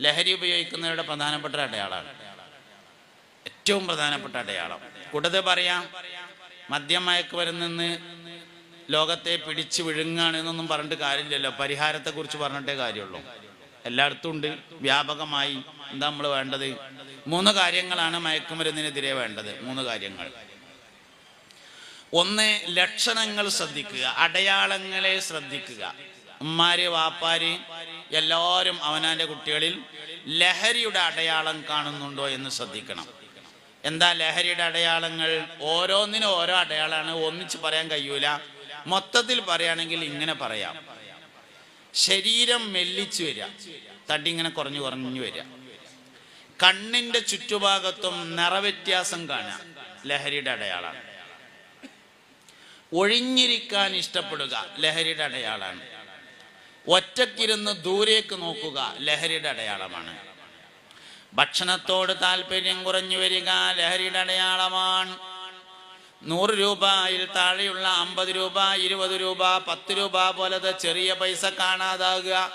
ലഹരി ഉപയോഗിക്കുന്നവരുടെ പ്രധാനപ്പെട്ട അടയാളാണ് ഏറ്റവും പ്രധാനപ്പെട്ട അടയാളം. കൂടുതൽ പറയാം മദ്യമയക്ക് വരുന്നെന്ന് ലോകത്തെ പിടിച്ചു വിഴുങ്ങാണ് എന്നൊന്നും പറഞ്ഞിട്ട് കാര്യമില്ലല്ലോ. പരിഹാരത്തെക്കുറിച്ച് പറഞ്ഞിട്ടേ കാര്യമുള്ളൂ. എല്ലായിടത്തും ഉണ്ട്. വ്യാപകമായി എന്താ നമ്മൾ വേണ്ടത്? മൂന്ന് കാര്യങ്ങളാണ് മയക്കുമരുന്നിനെതിരെ വേണ്ടത്. മൂന്ന് കാര്യങ്ങൾ. ഒന്ന് ലക്ഷണങ്ങൾ ശ്രദ്ധിക്കുക. അടയാളങ്ങളെ ശ്രദ്ധിക്കുക. ഉമ്മാര് വാപ്പാര് എല്ലാവരും അവനാന്റെ കുട്ടികളിൽ ലഹരിയുടെ അടയാളം കാണുന്നുണ്ടോ എന്ന് ശ്രദ്ധിക്കണം. എന്താ ലഹരിയുടെ അടയാളങ്ങൾ? ഓരോന്നിനും ഓരോ അടയാളമാണ്. ഒന്നിച്ച് പറയാൻ കഴിയൂല. മൊത്തത്തിൽ പറയുകയാണെങ്കിൽ ഇങ്ങനെ പറയാം. ശരീരം മെല്ലിച്ചു വരിക. തടി ഇങ്ങനെ കുറഞ്ഞു കുറഞ്ഞു വരിക. കണ്ണിന്റെ ചുറ്റുഭാഗത്തും നിറവ്യത്യാസം കാണാം ലഹരിയുടെ അടയാളാണ് ഒഴിഞ്ഞിരിക്കാൻ ഇഷ്ടപ്പെടുക ലഹരിയുടെ അടയാളമാണ്. ഒറ്റക്കിരുന്ന് ദൂരേക്ക് നോക്കുക ലഹരിയുടെ അടയാളമാണ്. ഭക്ഷണത്തോട് താല്പര്യം കുറഞ്ഞു വരിക ലഹരിയുടെ അടയാളമാണ്. നൂറ് രൂപയിൽ താഴെയുള്ള അമ്പത് രൂപ ഇരുപത് രൂപ പത്ത് രൂപ പോലത്തെ ചെറിയ പൈസ കാണാതാകുക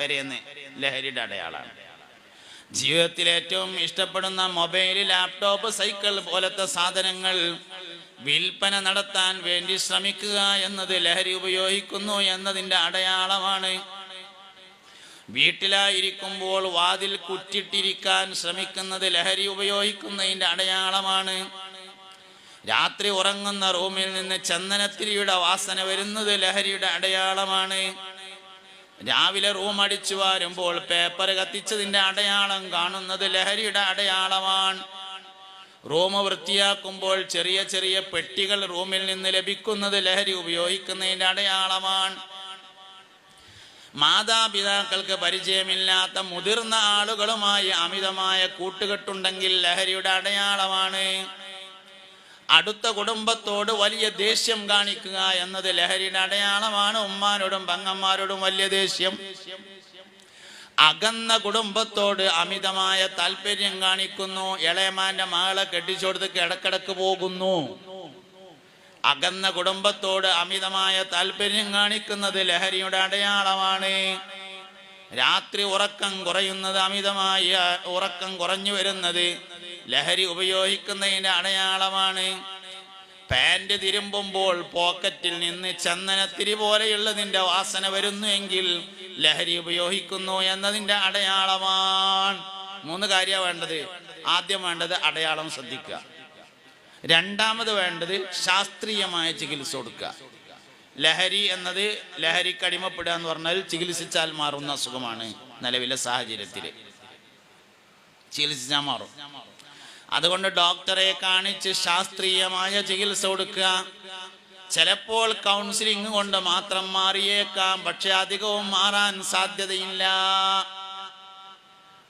വരെയെന്ന് ലഹരിയുടെ അടയാളമാണ്. ജീവിതത്തിൽ ഏറ്റവും ഇഷ്ടപ്പെടുന്ന മൊബൈൽ ലാപ്ടോപ്പ് സൈക്കിൾ പോലത്തെ സാധനങ്ങൾ വിൽപ്പന നടത്താൻ വേണ്ടി ശ്രമിക്കുക എന്നത് ലഹരി ഉപയോഗിക്കുന്നു എന്നതിന്റെ അടയാളമാണ്. വീട്ടിലായിരിക്കുമ്പോൾ വാതിൽ കുറ്റിട്ടിരിക്കാൻ ശ്രമിക്കുന്നത് ലഹരി ഉപയോഗിക്കുന്നതിന്റെ അടയാളമാണ്. രാത്രി ഉറങ്ങുന്ന റൂമിൽ നിന്ന് ചന്ദനത്തിരിയുടെ വാസന വരുന്നത് ലഹരിയുടെ അടയാളമാണ്. രാവിലെ റൂം അടിച്ചു വാരുമ്പോൾ പേപ്പർ കത്തിച്ചതിന്റെ അടയാളം കാണുന്നത് ലഹരിയുടെ അടയാളമാണ്. റൂം വൃത്തിയാക്കുമ്പോൾ ചെറിയ ചെറിയ പെട്ടികൾ റൂമിൽ നിന്ന് ലഭിക്കുന്നത് ലഹരി ഉപയോഗിക്കുന്നതിന്റെ അടയാളമാണ്. മാതാപിതാക്കൾക്ക് പരിചയമില്ലാത്ത മുതിർന്ന ആളുകളുമായി അമിതമായ കൂട്ടുകെട്ടുണ്ടെങ്കിൽ ലഹരിയുടെ അടയാളമാണ്. അടുത്ത കുടുംബത്തോട് വലിയ ദേഷ്യം കാണിക്കുക എന്നത് ലഹരിയുടെ അടയാളമാണ്. ഉമ്മാനോടും പങ്ങന്മാരോടും വലിയ ദേഷ്യം. അകന്ന കുടുംബത്തോട് അമിതമായ താല്പര്യം കാണിക്കുന്നു. ഇളയമാന്റെ മകളെ കെട്ടിച്ചോടുത്ത് കിടക്കിടക്ക് പോകുന്നു. അകന്ന കുടുംബത്തോട് അമിതമായ താല്പര്യം കാണിക്കുന്നത് ലഹരിയുടെ അടയാളമാണ്. രാത്രി ഉറക്കം കുറയുന്നത് അമിതമായ ഉറക്കം കുറഞ്ഞു വരുന്നത് ലഹരി ഉപയോഗിക്കുന്നതിന്റെ അടയാളമാണ്. പാന്റ് തിരുമ്പുമ്പോൾ പോക്കറ്റിൽ നിന്ന് ചന്ദനത്തിരി പോലെയുള്ള നിന്റെ വാസന വരുന്നു എങ്കിൽ ലഹരി ഉപയോഗിക്കുന്നു എന്നതിന്റെ അടയാളമാണ്. മൂന്ന് കാര്യമാണ് വേണ്ടത്. ആദ്യം വേണ്ടത് അടയാളം ശ്രദ്ധിക്കുക. രണ്ടാമത് വേണ്ടത് ശാസ്ത്രീയമായ ചികിത്സ കൊടുക്കുക. ലഹരി എന്നത് ലഹരിക്ക് അടിമപ്പെടുക എന്ന് പറഞ്ഞാൽ ചികിത്സിച്ചാൽ മാറുന്ന അസുഖമാണ് നിലവിലെ സാഹചര്യത്തിൽ. ചികിത്സിച്ചാൽ മാറും. അതുകൊണ്ട് ഡോക്ടറെ കാണിച്ച് ശാസ്ത്രീയമായ ചികിത്സ കൊടുക്കുക. ചിലപ്പോൾ കൗൺസിലിംഗ് കൊണ്ട് മാത്രം മാറിയേക്കാം പക്ഷെ അധികവും മാറാൻ സാധ്യതയില്ല.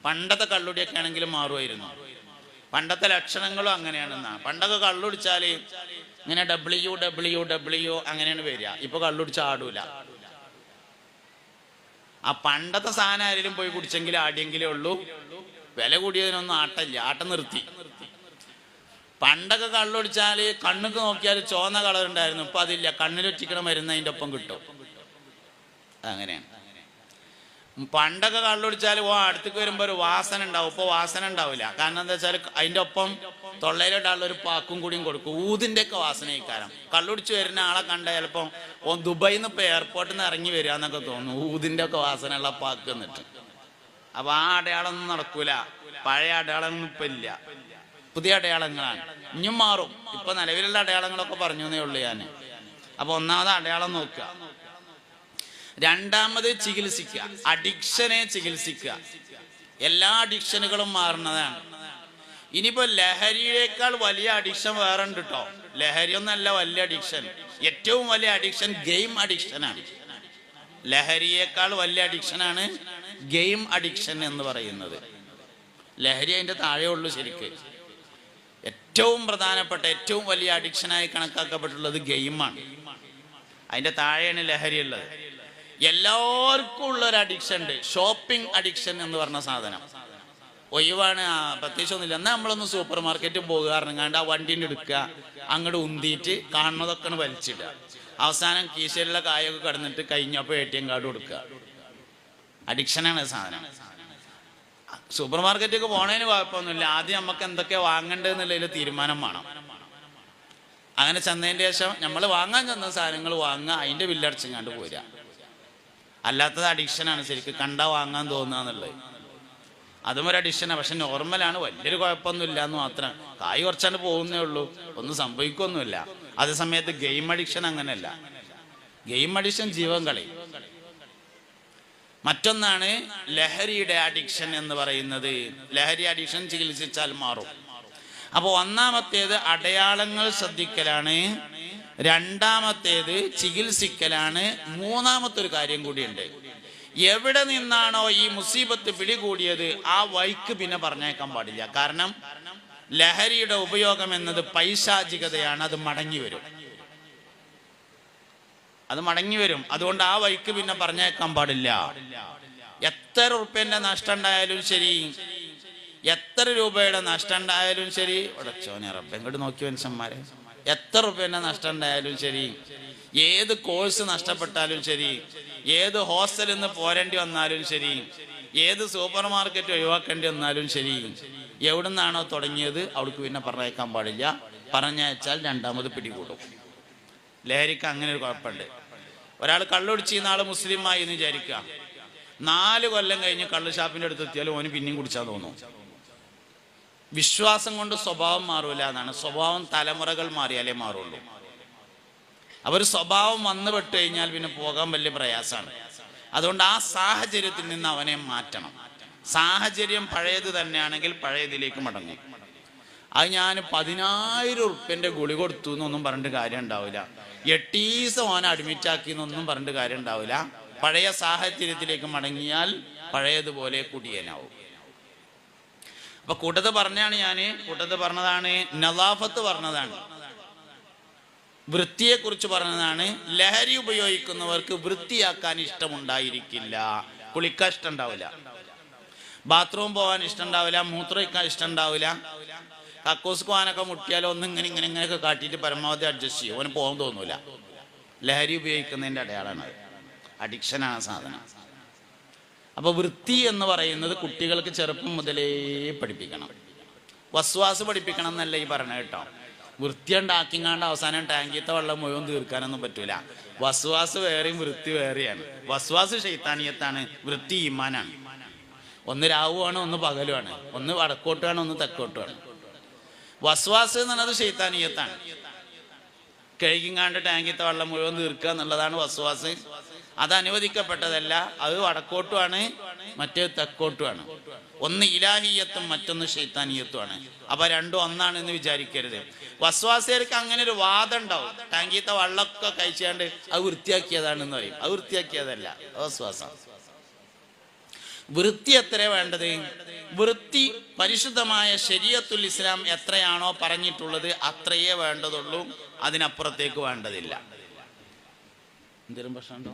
പണ്ടത്തെ കള്ളുടിയൊക്കെ ആണെങ്കിലും മാറുമായിരുന്നു. പണ്ടത്തെ ലക്ഷണങ്ങളും അങ്ങനെയാണെന്നാ. പണ്ടൊക്കെ കള്ളുടിച്ചാൽ ഇങ്ങനെ ഡബ്ല്യു ഡബ്ല്യു ഡബ്ല്യു അങ്ങനെയാണ് വരിക. ഇപ്പൊ കള്ളുടിച്ച ആടൂല. ആ പണ്ടത്തെ സാധനം ആരെങ്കിലും പോയി കുടിച്ചെങ്കിലും ആടിയെങ്കിലേ ഉള്ളൂ. വില കൂടിയതിനൊന്നും ആട്ടല്ല. ആട്ടം നിർത്തി. പണ്ടൊക്കെ കള്ളൊടിച്ചാൽ കണ്ണുക്ക് നോക്കിയാൽ ചോന്ന കളർ ഉണ്ടായിരുന്നു. ഇപ്പൊ അതില്ല. കണ്ണിലൊറ്റിക്കണ മരുന്ന് അതിന്റെ ഒപ്പം കിട്ടും. അങ്ങനെയാണ് പണ്ടൊക്കെ കള്ളൊടിച്ചാൽ ഓ അടുത്തേക്ക് വരുമ്പോ ഒരു വാസന ഉണ്ടാവും. ഇപ്പൊ വാസന ഉണ്ടാവില്ല. കാരണം എന്താ വെച്ചാൽ അതിന്റെ ഒപ്പം തൊള്ളയിലോട്ടുള്ള ഒരു പാക്കും കൂടിയും കൊടുക്കും. ഊതിന്റെ ഒക്കെ വാസന ഇക്കാരം കള്ളുടിച്ച് വരുന്ന ആളെ കണ്ട ചിലപ്പോ ഓ ദുബായിൽ നിന്ന് ഇപ്പൊ എയർപോർട്ടിൽ നിന്ന് ഇറങ്ങി വരിക എന്നൊക്കെ തോന്നുന്നു ഊതിന്റെ ഒക്കെ വാസനയുള്ള പാക്ക് എന്നിട്ട്. അപ്പൊ ആ അടയാളം ഒന്നും നടക്കൂല. പഴയ അടയാളമൊന്നും ഇപ്പൊ ഇല്ല. പുതിയ അടയാളങ്ങളാണ്. ഇനിയും മാറും. ഇപ്പൊ നിലവിലുള്ള അടയാളങ്ങളൊക്കെ പറഞ്ഞു എന്നേ ഉള്ളൂ ഞാൻ അപ്പൊ ഒന്നാമത് അടയാളം നോക്കുക. രണ്ടാമത് ചികിത്സിക്കുക. അഡിക്ഷനെ ചികിത്സിക്കുക. എല്ലാ അഡിക്ഷനുകളും മാറുന്നതാണ്. ഇനിയിപ്പോ ലഹരിയേക്കാൾ വലിയ അഡിക്ഷൻ വേറെ ഉണ്ട് കേട്ടോ ലഹരി ഒന്നല്ല വലിയ അഡിക്ഷൻ. ഏറ്റവും വലിയ അഡിക്ഷൻ ഗെയിം അഡിക്ഷനാണ്. ലഹരിയേക്കാൾ വലിയ അഡിക്ഷനാണ് ഗെയിം അഡിക്ഷൻ എന്ന് പറയുന്നത്. ലഹരി അതിന്റെ താഴെ ഉള്ളു ശരിക്ക്. ഏറ്റവും പ്രധാനപ്പെട്ട ഏറ്റവും വലിയ അഡിക്ഷനായി കണക്കാക്കപ്പെട്ടുള്ളത് ഗെയിമാണ്. അതിന്റെ താഴെയാണ് ലഹരി ഉള്ളത്. എല്ലാവർക്കും ഉള്ള ഒരു അഡിക്ഷൻ ഉണ്ട്. ഷോപ്പിംഗ് അഡിക്ഷൻ എന്ന് പറഞ്ഞ സാധനം. ഒഴിവാണ്. പ്രത്യേകിച്ച് ഒന്നുമില്ല. എന്നാൽ നമ്മളൊന്ന് സൂപ്പർ മാർക്കറ്റിൽ പോകുക ഇറങ്ങാണ്ട് ആ വണ്ടീന്റെ എടുക്കുക. അങ്ങോട്ട് ഉന്തിയിട്ട് കാണുന്നതൊക്കെ വലിച്ചിടുക. അവസാനം കീശയിലുള്ള കായൊക്കെ കടന്നിട്ട് കഴിഞ്ഞപ്പോൾ എ ടി എം കാർഡ് കൊടുക്കുക. അഡിക്ഷനാണ് സാധനം. സൂപ്പർ മാർക്കറ്റിലേക്ക് പോണേന് കുഴപ്പമൊന്നുമില്ല. ആദ്യം നമുക്ക് എന്തൊക്കെ വാങ്ങേണ്ടതെന്നുള്ളതിൽ തീരുമാനം വേണം. അങ്ങനെ ചെന്നതിന്റെ ശേഷം നമ്മൾ വാങ്ങാൻ ചെന്ന സാധനങ്ങൾ വാങ്ങുക അതിന്റെ ബില്ലടച്ചങ്ങാണ്ട് പോരുക. അല്ലാത്തത് അഡിക്ഷനാണ് ശരിക്കും കണ്ടാ വാങ്ങാൻ തോന്നുക എന്നുള്ളത്. അതും ഒരു അഡിക്ഷനാണ് പക്ഷെ നോർമലാണ് വലിയൊരു കുഴപ്പമൊന്നുമില്ല എന്ന് മാത്രം. കായ് കുറച്ചാണ്ട് പോകുന്നേ ഉള്ളൂ. ഒന്നും സംഭവിക്കൊന്നുമില്ല. അതേസമയത്ത് ഗെയിം അഡിക്ഷൻ അങ്ങനെയല്ല. ഗെയിം അഡിക്ഷൻ ജീവൻ കളി. മറ്റൊന്നാണ് ലഹരിയുടെ അഡിക്ഷൻ എന്ന് പറയുന്നത്. ലഹരി അഡിക്ഷൻ ചികിത്സിച്ചാൽ മാറും. അപ്പോൾ ഒന്നാമത്തേത് അടയാളങ്ങൾ ശ്രദ്ധിക്കലാണ്. രണ്ടാമത്തേത് ചികിത്സിക്കലാണ്. മൂന്നാമത്തെ ഒരു കാര്യം കൂടിയുണ്ട്. എവിടെ നിന്നാണോ ഈ മുസീബത്ത് പിടികൂടിയത് ആ വൈക്ക് പിന്നെ പറഞ്ഞേക്കാൻ പാടില്ല. കാരണം ലഹരിയുടെ ഉപയോഗം എന്നത് പൈശാചികതയാണ്. അത് മടങ്ങി വരും. അത് മടങ്ങി വരും. അതുകൊണ്ട് ആ വഴിക്ക് പിന്നെ പറഞ്ഞേക്കാൻ പാടില്ല. എത്ര ഉറുപ്പ്യന്റെ നഷ്ടം ഉണ്ടായാലും ശരി. എത്ര രൂപയുടെ നഷ്ടം ഉണ്ടായാലും ശരി ഉടച്ചോനെ റബ്ബെ ഇങ്ങോട്ട് നോക്കി മനുഷ്യന്മാരെ. എത്ര ഉറുപ്പ്യന്റെ നഷ്ടം ഉണ്ടായാലും ശരി. ഏത് കോഴ്സ് നഷ്ടപ്പെട്ടാലും ശരി. ഏത് ഹോസ്റ്റലിൽ നിന്ന് പോരേണ്ടി വന്നാലും ശരി. ഏത് സൂപ്പർ മാർക്കറ്റ് ഒഴിവാക്കേണ്ടി വന്നാലും ശരി. എവിടുന്നാണോ തുടങ്ങിയത് അവൾക്ക് പിന്നെ പറഞ്ഞേക്കാൻ പാടില്ല. പറഞ്ഞയച്ചാൽ രണ്ടാമത് പിടികൂടും. ലഹരിക്ക് അങ്ങനെ ഒരു കുഴപ്പമുണ്ട്. ഒരാൾ കള്ളുടിച്ച് നാൾ മുസ്ലിമായി എന്ന് വിചാരിക്കുക. നാല് കൊല്ലം കഴിഞ്ഞ് കള്ള് ഷാപ്പിന്റെ അടുത്ത് എത്തിയാലും ഓന് പിന്നെയും കുടിച്ചാൽ തോന്നും. വിശ്വാസം കൊണ്ട് സ്വഭാവം മാറൂല എന്നാണ്. സ്വഭാവം തലമുറകൾ മാറിയാലേ മാറുള്ളൂ. അവർ സ്വഭാവം വന്നു പെട്ട് കഴിഞ്ഞാൽ പിന്നെ പോകാൻ വലിയ പ്രയാസമാണ്. അതുകൊണ്ട് ആ സാഹചര്യത്തിൽ നിന്ന് അവനെ മാറ്റണം. സാഹചര്യം പഴയത് തന്നെയാണെങ്കിൽ പഴയതിലേക്ക് മടങ്ങും. അത് ഞാൻ പതിനായിരം ഉറുപ്പ്യന്റെ ഗുളി കൊടുത്തു എന്നൊന്നും പറഞ്ഞിട്ട് കാര്യം ഉണ്ടാവില്ല. എട്ടീസം ഓനെ അഡ്മിറ്റ് ആക്കി എന്നൊന്നും പറഞ്ഞിട്ട് കാര്യം ഉണ്ടാവില്ല. പഴയ സാഹചര്യത്തിലേക്ക് മടങ്ങിയാൽ പഴയതുപോലെ കുടിയനാവും. അപ്പൊ കൂട്ടത്ത് പറഞ്ഞാണ് ഞാൻ കൂട്ടത്ത് പറഞ്ഞതാണ് നലാഫത്ത് പറഞ്ഞതാണ്. വൃത്തിയെ കുറിച്ച് പറഞ്ഞതാണ്. ലഹരി ഉപയോഗിക്കുന്നവർക്ക് വൃത്തിയാക്കാൻ ഇഷ്ടമുണ്ടായിരിക്കില്ല. കുളിക്കാൻ ഇഷ്ടം ഉണ്ടാവില്ല. ബാത്റൂം പോകാൻ ഇഷ്ടം ഉണ്ടാവില്ല മൂത്രമൊഴിക്കാൻ ഇഷ്ടം ഉണ്ടാവില്ല കക്കൂസ് പോകാനൊക്കെ മുട്ടിയാലോ ഒന്ന് ഇങ്ങനെ ഇങ്ങനെ ഇങ്ങനെയൊക്കെ കാട്ടിയിട്ട് പരമാവധി അഡ്ജസ്റ്റ് ചെയ്യും. അവന് പോകാൻ തോന്നൂല. ലഹരി ഉപയോഗിക്കുന്നതിന്റെ അടയാളമാണ് അഡിക്ഷനാണ് സാധനം. അപ്പോൾ വൃത്തി എന്ന് പറയുന്നത് കുട്ടികൾക്ക് ചെറുപ്പം മുതലേ പഠിപ്പിക്കണം. വസ്വാസ് പഠിപ്പിക്കണം എന്നല്ല ഈ പറഞ്ഞ കേട്ടോ. വൃത്തി ഉണ്ടാക്കിങ്ങാണ്ട് അവസാനം ടാങ്കിത്തെ വെള്ളം മുഴുവൻ തീർക്കാനൊന്നും പറ്റൂല. വസ്വാസ് വേറെയും വൃത്തി വേറെയാണ്. വസ്വാസ് ശൈത്താനിയത്താണ് വൃത്തി ഈമാനാണ്. ഒന്ന് രാവുമാണ് ഒന്ന് പകലുമാണ് ഒന്ന് വടക്കോട്ടാണ് ഒന്ന് തെക്കോട്ടുമാണ് വസ്വാസ് എന്ന് പറയുന്നത് ശൈത്താനീയത്താണ്. കഴുകിങ്ങാണ്ട് ടാങ്കിത്തെ വെള്ളം മുഴുവൻ തീർക്കുക എന്നുള്ളതാണ് വസ്വാസ്. അത് അനുവദിക്കപ്പെട്ടതല്ല അത് വടക്കോട്ടുമാണ് മറ്റേ തെക്കോട്ടുമാണ് ഒന്ന് ഇലാഹിയത്തും മറ്റൊന്ന് ഷെയ്ത്താനിയത്തുമാണ് അപ്പൊ രണ്ടും ഒന്നാണെന്ന് വിചാരിക്കരുത്. വസ്വാസികർക്ക് അങ്ങനെ ഒരു വാദം ഉണ്ടാവും ടാങ്കിത്തെ വെള്ളമൊക്കെ കഴിച്ചാണ്ട് അത് വൃത്തിയാക്കിയതാണെന്ന് പറയും. അത് വൃത്തിയാക്കിയതല്ല. വസ്വാസം വൃത്തി എത്ര വേണ്ടത്? വൃത്തി പരിശുദ്ധമായ ശരീരത്തുൽ ഇസ്ലാം എത്രയാണോ പറഞ്ഞിട്ടുള്ളത് അത്രയേ വേണ്ടതുള്ളൂ. അതിനപ്പുറത്തേക്ക് വേണ്ടതില്ല. എന്തെങ്കിലും പ്രശ്നമുണ്ടോ?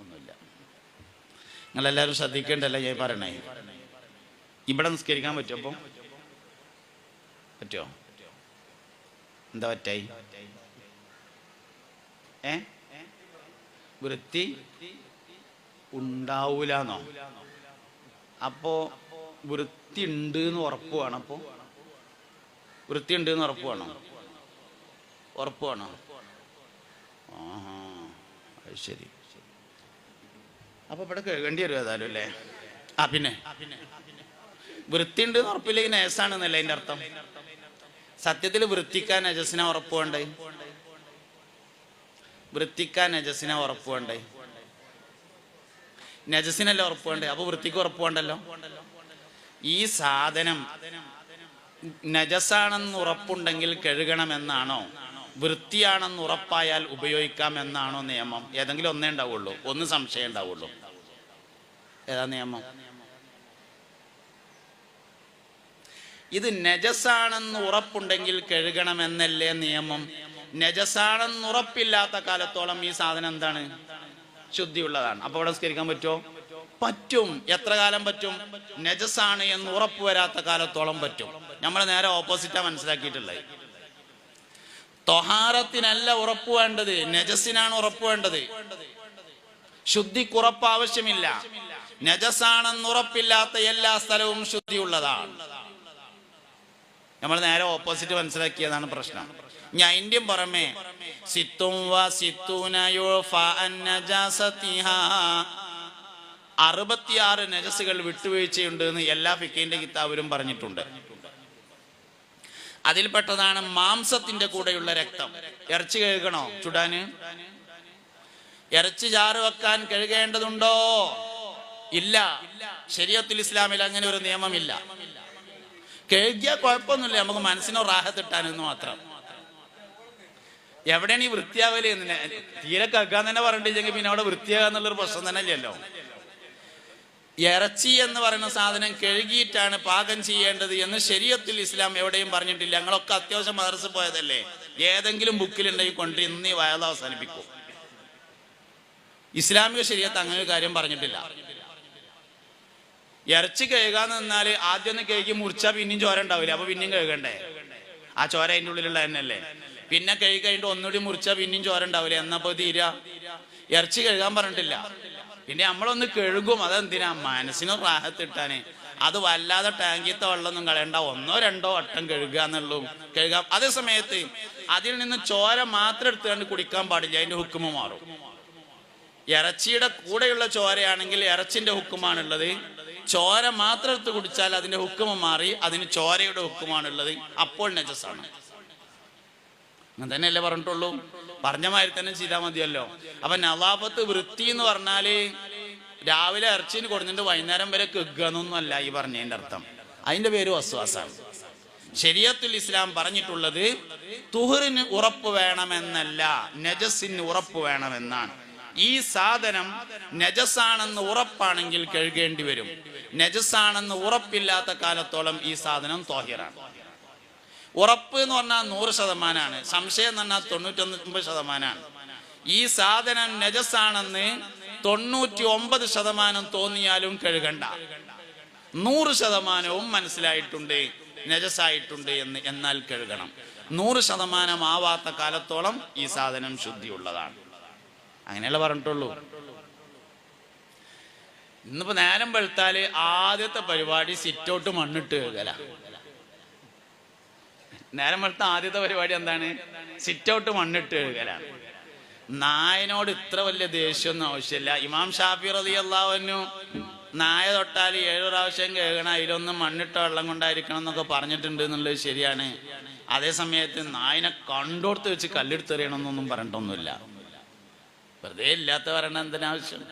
ഒന്നുമില്ല. നിങ്ങൾ എല്ലാവരും ശ്രദ്ധിക്കേണ്ടല്ല ഞാൻ പറയണേ? ഇവിടെ നിസ്കരിക്കാൻ പറ്റുമോ അപ്പം? പറ്റുമോ? എന്താ പറ്റായി? ഏ? വൃത്തി ഉണ്ടാവൂലെന്നോ? അപ്പോ വൃത്തി ഉണ്ട് എന്ന് ഉറപ്പ് വേണം അപ്പോ വൃത്തി ഉണ്ട് എന്ന് ഉറപ്പ് വേണം ഉറപ്പ് വേണം ആഹാ അത് ശരി. അപ്പൊ ഇവിടെ കേൾക്കേണ്ടി വരും ഏതായാലും അല്ലേ? ആ പിന്നെ. വൃത്തി ഉണ്ട് എന്ന് ഉറപ്പില്ലെങ്കിൽ നേസാണെന്നല്ലേ അതിന്റെ അർത്ഥം? സത്യത്തിൽ വൃത്തിക്കാൻ നജസിനെ ഉറപ്പ് വേണ്ടേ വൃത്തിക്കാൻ നജസിനെ ഉറപ്പ് വേണ്ടേ നജസിനല്ലേ ഉറപ്പ് വേണ്ടേ അപ്പൊ വൃത്തിക്ക് ഉറപ്പ് വേണ്ടല്ലോ ഈ സാധനം നജസാണെന്ന് ഉറപ്പുണ്ടെങ്കിൽ കഴുകണമെന്നാണോ? വൃത്തിയാണെന്ന് ഉറപ്പായാൽ ഉപയോഗിക്കാം എന്നാണോ നിയമം? ഏതെങ്കിലും ഒന്നേ ഉണ്ടാവുള്ളൂ. ഒന്ന് സംശയം ഉണ്ടാവുള്ളൂ. ഏതാ നിയമം? ഇത് നജസാണെന്ന് ഉറപ്പുണ്ടെങ്കിൽ കഴുകണമെന്നല്ലേ നിയമം? നജസാണെന്ന് ഉറപ്പില്ലാത്ത കാലത്തോളം ഈ സാധനം എന്താണ്? ശുദ്ധിയുള്ളതാണ്. അപ്പൊ അവിടെ സ്കരിക്കാൻ പറ്റുമോ? പറ്റും. എത്ര കാലം പറ്റും? നജസാണ് എന്ന് ഉറപ്പ് വരാത്ത കാലത്തോളം പറ്റും. നമ്മൾ നേരെ ഓപ്പോസിറ്റാ മനസ്സിലാക്കിയിട്ടുള്ളത്. തൊഹാറത്തിനല്ല ഉറപ്പ് വേണ്ടത്. നജസിനാണ് ഉറപ്പ് വേണ്ടത്. ശുദ്ധിക്കുറപ്പ് ആവശ്യമില്ല. നജസാണെന്ന് ഉറപ്പില്ലാത്ത എല്ലാ സ്ഥലവും ശുദ്ധിയുള്ളതാണ്. നമ്മൾ നേരെ ഓപ്പോസിറ്റ് മനസ്സിലാക്കിയതാണ് പ്രശ്നം. ഞാൻ അതിന്റെയും പുറമെ സിത്തും. അറുപത്തിയാറ് നജസുകൾ വിട്ടുവീഴ്ചയുണ്ട് എന്ന് എല്ലാ ഫിക്കിന്റെ കിതാബിലും പറഞ്ഞിട്ടുണ്ട്. അതിൽപ്പെട്ടതാണ് മാംസത്തിന്റെ കൂടെയുള്ള രക്തം. ഇറച്ചി കഴുകണോ? ചുടാന് ഇറച്ചി ചാറ് വെക്കാൻ കഴുകേണ്ടതുണ്ടോ? ഇല്ല. ശരീരത്തിൽ ഇസ്ലാമിൽ അങ്ങനെ ഒരു നിയമമില്ല. കഴുകിയ കുഴപ്പമൊന്നുമില്ല. നമുക്ക് മനസ്സിന് റാഹത്തിട്ടാനെന്ന് മാത്രം. എവിടെയാണ് ഈ വൃത്തിയാവൽ എന്ന് തീരെ കക്കാൻ തന്നെ പറഞ്ഞിട്ടില്ലെങ്കിൽ പിന്നെ അവിടെ വൃത്തിയാകാന്നുള്ളൊരു പ്രശ്നം തന്നെ ഇല്ലല്ലോ ഇറച്ചി എന്ന് പറയുന്ന സാധനം കഴുകിയിട്ടാണ് പാകം ചെയ്യേണ്ടത് എന്ന് ശരീരത്തിൽ ഇസ്ലാം എവിടെയും പറഞ്ഞിട്ടില്ല. ഞങ്ങളൊക്കെ അത്യാവശ്യം മദർസ് പോയതല്ലേ. ഏതെങ്കിലും ബുക്കിലുണ്ടെങ്കിൽ കൊണ്ട് ഇന്ന് ഈ വയത് അവസാനിപ്പിക്കും. ഇസ്ലാമിക ശരീരത്ത് അങ്ങനെ ഒരു കാര്യം പറഞ്ഞിട്ടില്ല. ഇറച്ചി കഴുകാന്ന് നിന്നാൽ ആദ്യം ഒന്ന് കഴുകി മുറിച്ചാൽ പിന്നെയും ചോര ഉണ്ടാവില്ല. അപ്പൊ പിന്നെയും കഴുകണ്ടേ ആ ചോര അതിന്റെ ഉള്ളിലുള്ള തന്നെയല്ലേ? പിന്നെ കഴുകി കഴിഞ്ഞിട്ട് ഒന്നുകൂടി മുറിച്ചാൽ പിന്നെയും ചോര ഉണ്ടാവില്ല. എന്നപ്പോ തീര? ഇറച്ചി കഴുകാൻ പറഞ്ഞിട്ടില്ല. പിന്നെ നമ്മളൊന്ന് കഴുകും. അതെന്തിനാ? മനസ്സിന് റാഹത്തിട്ടാന് അത് വല്ലാതെ ടാങ്കിത്തെ വെള്ളമൊന്നും കളയണ്ട. ഒന്നോ രണ്ടോ വട്ടം കഴുകുക എന്നുള്ളൂ. കഴുകാം. അതേ സമയത്ത് അതിൽ നിന്ന് ചോര മാത്രം എടുത്തുകൊണ്ട് കുടിക്കാൻ പാടില്ല. അതിന്റെ ഹുക്കുമ മാറും. ഇറച്ചിയുടെ കൂടെയുള്ള ചോരയാണെങ്കിൽ ഇറച്ചിന്റെ ഹുക്കുമാണുള്ളത്. ചോര മാത്രം എടുത്ത് കുടിച്ചാൽ അതിന്റെ ഹുക്കുമ മാറി അതിന് ചോരയുടെ ഹുക്കുമാണുള്ളത്. അപ്പോൾ നജസാണ് അങ്ങനെ തന്നെയല്ലേ പറഞ്ഞിട്ടുള്ളൂ? പറഞ്ഞ മാതിരി തന്നെ ചെയ്താൽ മതിയല്ലോ. അപ്പൊ നവാബത്ത് വൃത്തി എന്ന് പറഞ്ഞാൽ രാവിലെ ഇറച്ചിന് കൊടുത്തിട്ട് വൈകുന്നേരം വരെ കെഗ്ഗന്നൊന്നും അല്ല ഈ പറഞ്ഞതിന്റെ അർത്ഥം. അതിന്റെ പേര് വസ്വാസാണ്. ശരിയത്തുൽ ഇസ്ലാം പറഞ്ഞിട്ടുള്ളത് തുഹറിന് ഉറപ്പ് വേണമെന്നല്ല നജസിന് ഉറപ്പ് വേണമെന്നാണ്. ഈ സാധനം നജസാണെന്ന് ഉറപ്പാണെങ്കിൽ കഴുകേണ്ടി വരും. നജസാണെന്ന് ഉറപ്പില്ലാത്ത കാലത്തോളം ഈ സാധനം തോഹിറാണ്. ഉറപ്പ് എന്ന് പറഞ്ഞാൽ നൂറ് ശതമാനമാണ് സംശയം എന്ന് പറഞ്ഞാൽ തൊണ്ണൂറ്റൊമ്പത് ശതമാനമാണ് ഈ സാധനം നജസാണെന്ന് തൊണ്ണൂറ്റി ഒമ്പത് ശതമാനം തോന്നിയാലും കഴുകണ്ട. നൂറ് ശതമാനവും മനസ്സിലായിട്ടുണ്ട് നജസായിട്ടുണ്ട് എന്ന് എന്നാൽ കഴുകണം. നൂറ് ശതമാനം ആവാത്ത കാലത്തോളം ഈ സാധനം ശുദ്ധിയുള്ളതാണ്. അങ്ങനെയല്ല പറഞ്ഞിട്ടുള്ളൂ. ഇന്നിപ്പോ നേരം വെളുത്താൽ ആദ്യത്തെ പരിപാടി സിറ്റൗട്ട് മണ്ണിട്ട് കഴുകല നേരം വെളുത്ത ആദ്യത്തെ പരിപാടി എന്താണ്? സിറ്റൗട്ട് മണ്ണിട്ട് കഴുകലാണ് നായനോട് ഇത്ര വലിയ ദേഷ്യമൊന്നും ആവശ്യമില്ല. ഇമാം ഷാഫി റതി അള്ളാഹുനു നായ തൊട്ടാൽ ഏഴു പ്രാവശ്യം കേൾക്കണം അതിലൊന്നും മണ്ണിട്ട വെള്ളം കൊണ്ടായിരിക്കണം എന്നൊക്കെ പറഞ്ഞിട്ടുണ്ട് എന്നുള്ളത് ശരിയാണ്. അതേ സമയത്ത് നായനെ കണ്ടോർത്ത് വെച്ച് കല്ലെടുത്തെറിയണമെന്നൊന്നും പറഞ്ഞിട്ടൊന്നുമില്ല. വെറുതെ ഇല്ലാത്ത പറയണ എന്തിനാവശ്യം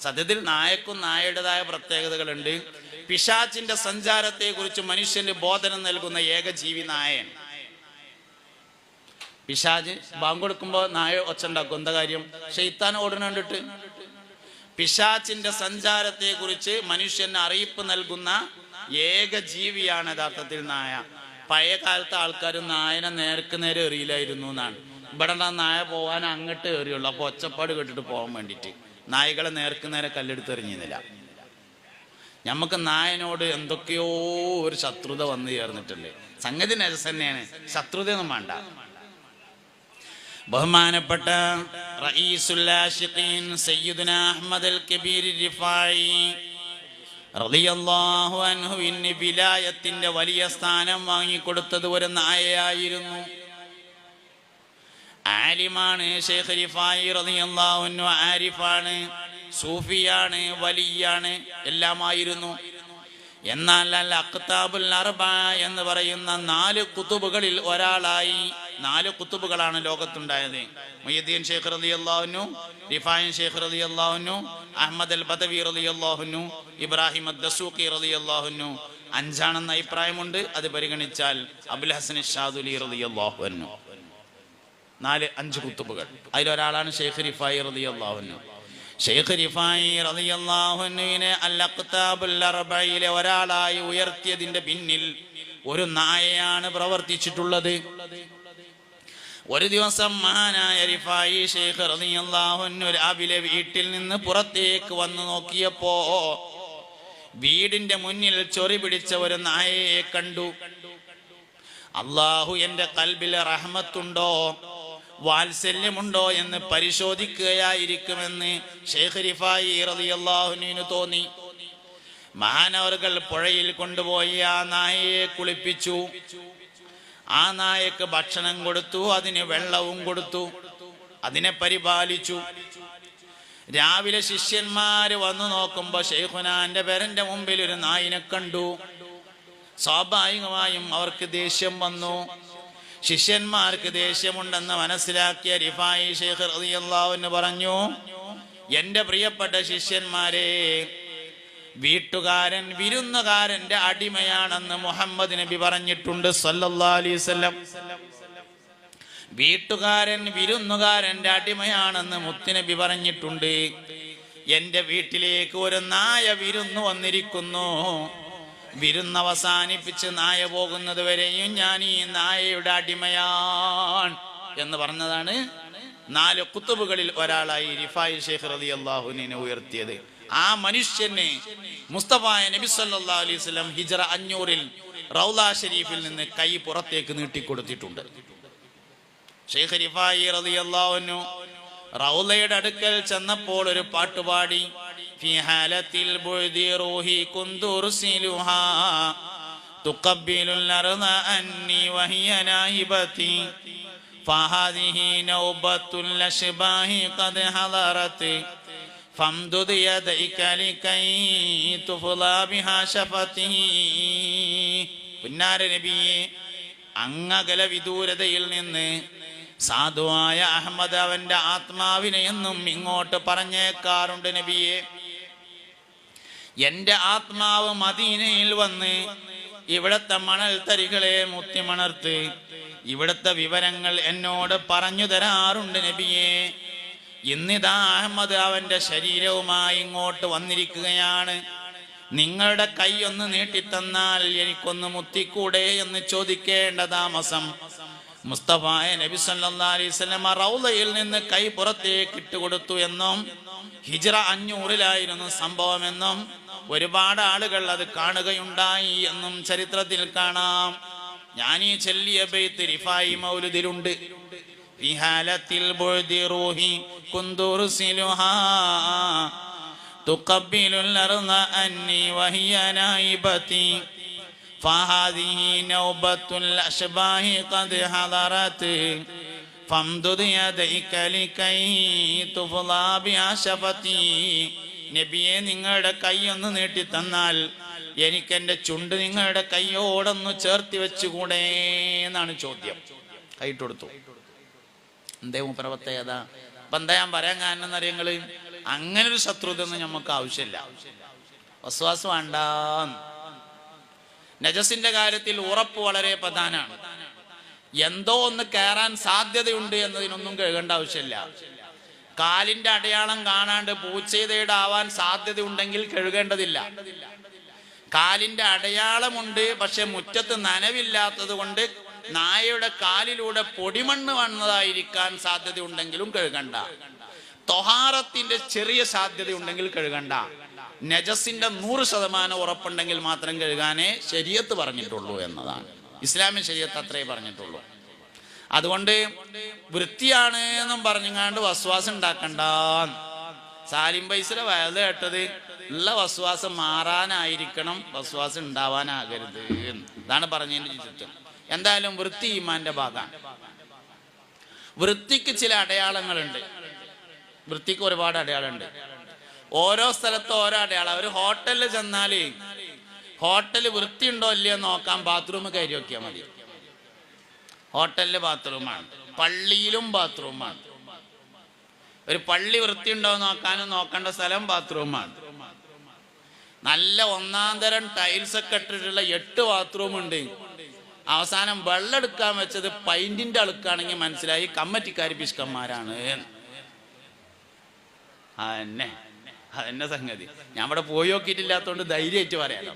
സത്യത്തിൽ നായക്കും നായയുടേതായ പ്രത്യേകതകളുണ്ട്. പിശാച്ചിന്റെ സഞ്ചാരത്തെ കുറിച്ച് മനുഷ്യന് ബോധനം നൽകുന്ന ഏക ജീവി നായൻ. പിശാജ് ബാങ്ക് കൊടുക്കുമ്പോ നായ ഒച്ചുണ്ടാക്കും എന്താ കാര്യം? ഷെയ്ത്താൻ ഓടുന്നുണ്ടിട്ട് പിശാച്ചിന്റെ സഞ്ചാരത്തെ കുറിച്ച് മനുഷ്യന് അറിയിപ്പ് നൽകുന്ന ഏക ജീവിയാണ് യഥാർത്ഥത്തിൽ നായ. പഴയ കാലത്തെ ആൾക്കാർ നായനെ നേർക്ക് നേരെ എറിയില്ലായിരുന്നു എന്നാണ്. ഇവിടെ നായ പോവാൻ അങ്ങോട്ട് കയറിയുള്ളൂ അപ്പൊ ഒച്ചപ്പാട് കേട്ടിട്ട് പോകാൻ വേണ്ടിയിട്ട്. നായകളെ നേർക്ക് നേരെ കല്ലെടുത്ത് എറിഞ്ഞിരുന്നില്ല. നമുക്ക് നായനോട് എന്തൊക്കെയോ ഒരു ശത്രുത വന്നു ചേർന്നിട്ടുണ്ട്. സംഗതി നജസ് തന്നെയാണ്. ശത്രുതയൊന്നും വേണ്ട. ബഹുമാനപ്പെട്ട റിഫായി റളിയല്ലാഹു അൻഹുവിന് വിലായത്തിന്റെ വലിയ സ്ഥാനം വാങ്ങിക്കൊടുത്തത് ഒരു നായയായിരുന്നു. ആലിമാണ് ആരിഫാണ് സൂഫിയാണ് വലിയാണ് എല്ലാമായിരുന്നു. എന്നാൽ അൽ അക്താബുൽ അർബ എന്ന് പറയുന്ന നാല് കുത്തുബുകളിൽ ഒരാളായി നാല് കുത്തുബുകളാണ് ലോകത്തുണ്ടായത്. മൊയ്യദ്ദീൻ ഷെയ്ഖ് റലി അള്ളാഹുനു റിഫായൻ ഷെയ്ഖ് റലി അള്ളാഹുനു അഹമ്മദ് അൽ ബദവി റലി അള്ളാഹുനു ഇബ്രാഹിം അദ്ദസൂഖി റലി അള്ളാഹുനു അഞ്ചാണെന്ന അഭിപ്രായമുണ്ട്. അത് പരിഗണിച്ചാൽ അബുൽ ഹസൻ ഷാദുലി റലി അള്ളാഹുനു നാല് അഞ്ച് കുത്തുബുകൾ. അതിലൊരാളാണ് ഷെയ്ഖ് റിഫായി റതി അള്ളാഹുനു ഷെയ്ഖ് റിഫായി റതി അഖ്താബുൽ അർബയിലെ ഒരാളായി ഉയർത്തിയതിന്റെ പിന്നിൽ ഒരു നായയാണ് പ്രവർത്തിച്ചിട്ടുള്ളത്. ഒരു ദിവസം മഹാനായ റിഫായി ഷെയ്ഖ് റളിയല്ലാഹുവിന് രാവിലെ വീട്ടിൽ നിന്ന് പുറത്തേക്ക് വന്നു നോക്കിയപ്പോ വീടിന്റെ മുന്നിൽ ചൊറി പിടിച്ച ഒരു നായയെ കണ്ടു. അള്ളാഹു എന്റെ കൽബിലെ റഹ്മത്തുണ്ടോ? വാത്സല്യമുണ്ടോ എന്ന് പരിശോധിക്കുകയായിരിക്കുമെന്ന് തോന്നി. മഹാനവർകൾ പുഴയിൽ കൊണ്ടുപോയി ആ നായയെ കുളിപ്പിച്ചു. ആ നായക്ക് ഭക്ഷണം കൊടുത്തു അതിന് വെള്ളവും കൊടുത്തു അതിനെ പരിപാലിച്ചു. രാവിലെ ശിഷ്യന്മാര് വന്നു നോക്കുമ്പോ ഷെയ്ഖുനാന്റെ പേരന്റെ മുമ്പിൽ ഒരു നായിനെ കണ്ടു. സ്വാഭാവികമായും അവർക്ക് ദേഷ്യം വന്നു. ശിഷ്യന്മാർക്ക് ദേഷ്യമുണ്ടെന്ന് മനസ്സിലാക്കിയ റിഫായി ഷെയ്ഖ് റളിയല്ലാഹു പറഞ്ഞു എന്റെ പ്രിയപ്പെട്ട ശിഷ്യന്മാരെ വീട്ടുകാരൻ വിരുന്നുകാരന്റെ അടിമയാണെന്ന് മുഹമ്മദ് നബി പറഞ്ഞിട്ടുണ്ട് വസല്ലം. വീട്ടുകാരൻ വിരുന്നുകാരന്റെ അടിമയാണെന്ന് മുത്തുനബി പറഞ്ഞിട്ടുണ്ട്. എന്റെ വീട്ടിലേക്ക് ഒരു നായ വിരുന്നു വന്നിരിക്കുന്നു. വിരുന്ന് അവസാനിപ്പിച്ച് നായ പോകുന്നത് വരെയും ഞാൻ ഈ നായയുടെ അടിമയാണ് എന്ന് പറഞ്ഞതാണ് നാല് കുത്തുബുകളിൽ ഒരാളായി റിഫായി ഷെയ്ഖ് റതി അള്ളാഹുനെ ഉയർത്തിയത്. ആ മനുഷ്യനെ മുസ്തഫായ നബി സല്ലാ അലൈഹി വസല്ലം ഹിജറ അഞ്ഞൂറിൽ റൗല ഷെരീഫിൽ നിന്ന് കൈ പുറത്തേക്ക് നീട്ടിക്കൊടുത്തിട്ടുണ്ട്. ഷെയ്ഖ് റിഫായി റതി അള്ളാഹുനു റൗലയുടെ അടുക്കൽ ചെന്നപ്പോൾ ഒരു പാട്ടുപാടി في حالة البعد روحي كنت أرسلها تقبل الأرض أني وهي نائبتي فهذه نوبة الأشباه قد حضرت فامدد يديك لكي تفضى بها شفتي പുന്നാര നബിയെ അങ്ങകല വിദൂരതയിൽ നിന്ന് സാധുവായ അഹമ്മദ് അവന്റെ ആത്മാവിനെ എന്നും ഇങ്ങോട്ട് പറഞ്ഞേക്കാറുണ്ട് നബിയെ എന്റെ ആത്മാവ് മദീനയിൽ വന്ന് ഇവിടത്തെ മണൽ തരികളെ മുത്തിമണർത്ത് ഇവിടത്തെ വിവരങ്ങൾ എന്നോട് പറഞ്ഞു തരാറുണ്ട് നബിയെ. ഇന്നിതാ അഹമ്മദ് അവന്റെ ശരീരവുമായി ഇങ്ങോട്ട് വന്നിരിക്കുകയാണ്. നിങ്ങളുടെ കൈ ഒന്ന് നീട്ടിത്തന്നാൽ എനിക്കൊന്ന് മുത്തിക്കൂടെ എന്ന് ചോദിക്കേണ്ട താമസം മുസ്തഫായ നബി സല്ലല്ലാഹു അലൈഹി വസല്ലം റൗളയിൽ നിന്ന് കൈ പുറത്തേക്ക് ഇട്ടുകൊടുത്തു എന്നും ഹിജ്റ അഞ്ഞൂറിലായിരുന്നു സംഭവമെന്നും ഒരുപാട് ആളുകൾ അത് കാണുകയുണ്ടായി എന്നും ചരിത്രത്തിൽ കാണാം ഞാൻ ഈ ചെല്ലിയ ബെയ്ത്ത് റിഫായി മൗലുദിലുണ്ട് في حالة البعد روحي كنت أرسلها تقبل الأرض أني وهي نائبتي فهذه نوبة الأشباه قد حضرت فامدد يديك لكي تفضى بها شفتي നബിയെ നിങ്ങളുടെ കൈയൊന്ന് നീട്ടി തന്നാൽ എനിക്ക് എൻ്റെ ചുണ്ട് നിങ്ങളുടെ കൈയോടൊന്ന് ചേർത്തി വെച്ചുകൂടെ എന്നാണ് ചോദ്യം കൈയിട്ട് കൊടുത്തു എന്തേ മൂപ്പരവത്തേതാ അപ്പൊ എന്താ ഞാൻ പറയാൻ കാരണം എന്നറിയങ്ങള് അങ്ങനെ ഒരു ശത്രുതൊന്നും നമുക്ക് ആവശ്യമില്ല വസ്വാസ് വേണ്ട നജസിന്റെ കാര്യത്തിൽ ഉറപ്പ് വളരെ പ്രധാനമാണ് എന്തോ ഒന്ന് കയറാൻ സാധ്യതയുണ്ട് എന്നതിനൊന്നും കേൾക്കേണ്ട ആവശ്യമില്ല. കാലിന്റെ അടയാളം കാണാണ്ട് പൂച്ചയുടെ ആവാൻ സാധ്യതയുണ്ടെങ്കിൽ കഴുകേണ്ടതില്ല കാലിന്റെ അടയാളമുണ്ട് പക്ഷെ മുറ്റത്ത് നനവില്ലാത്തത് കൊണ്ട് നായയുടെ കാലിലൂടെ പൊടിമണ്ണ് വന്നതായിരിക്കാൻ സാധ്യതയുണ്ടെങ്കിലും കഴുകണ്ട തൊഹാറത്തിന്റെ ചെറിയ സാധ്യതയുണ്ടെങ്കിൽ കഴുകണ്ട നജസിന്റെ നൂറ് ശതമാനം ഉറപ്പുണ്ടെങ്കിൽ മാത്രം കഴുകാനേ ശരീരത്ത് പറഞ്ഞിട്ടുള്ളൂ എന്നതാണ്. ഇസ്ലാമിക ശരീരത്ത് അത്രേ പറഞ്ഞിട്ടുള്ളൂ. അതുകൊണ്ട് വൃത്തിയാണ് എന്നും പറഞ്ഞുങ്ങാണ്ട് വസ്വാസം ഉണ്ടാക്കണ്ട സാലിം പൈസയുടെ വയത് കേട്ടത് ഉള്ള വസ്വാസം മാറാനായിരിക്കണം വസ്വാസം ഉണ്ടാവാനാകരുത്. ഇതാണ് പറഞ്ഞതിന്റെ ചുറ്റും. എന്തായാലും വൃത്തി ഈമാന്റെ ഭാഗമാണ്. വൃത്തിക്ക് ചില അടയാളങ്ങളുണ്ട്. വൃത്തിക്ക് ഒരുപാട് അടയാളമുണ്ട്. ഓരോ സ്ഥലത്തും ഓരോ അടയാളം. ഒരു ഹോട്ടലിൽ ചെന്നാൽ ഹോട്ടൽ വൃത്തിയുണ്ടോ ഇല്ലയോ നോക്കാൻ ബാത്റൂം കയറി നോക്കിയാൽ മതി. ഹോട്ടലിൽ ബാത്റൂമാണ്. പള്ളിയിലും ബാത്റൂമാണ്. ഒരു പള്ളി വൃത്തി ഉണ്ടോ നോക്കാനും നോക്കേണ്ട സ്ഥലം ബാത്റൂമാണ്. നല്ല ഒന്നാം തരം ടൈൽസ് ഒക്കെ ഇട്ടിട്ടുള്ള എട്ട് ബാത്റൂം ഉണ്ട്. അവസാനം വെള്ളം എടുക്കാൻ വെച്ചത് പൈന്റിന്റെ അളുക്കാണെങ്കിൽ മനസ്സിലായി കമ്മറ്റിക്കാർ പിഷ്കന്മാരാണ് എന്ന്. അതന്നെ സംഗതി? ഞാൻ ഇവിടെ പോയി നോക്കിയിട്ടില്ലാത്തതുകൊണ്ട് ധൈര്യമായിട്ട് പറയാലോ.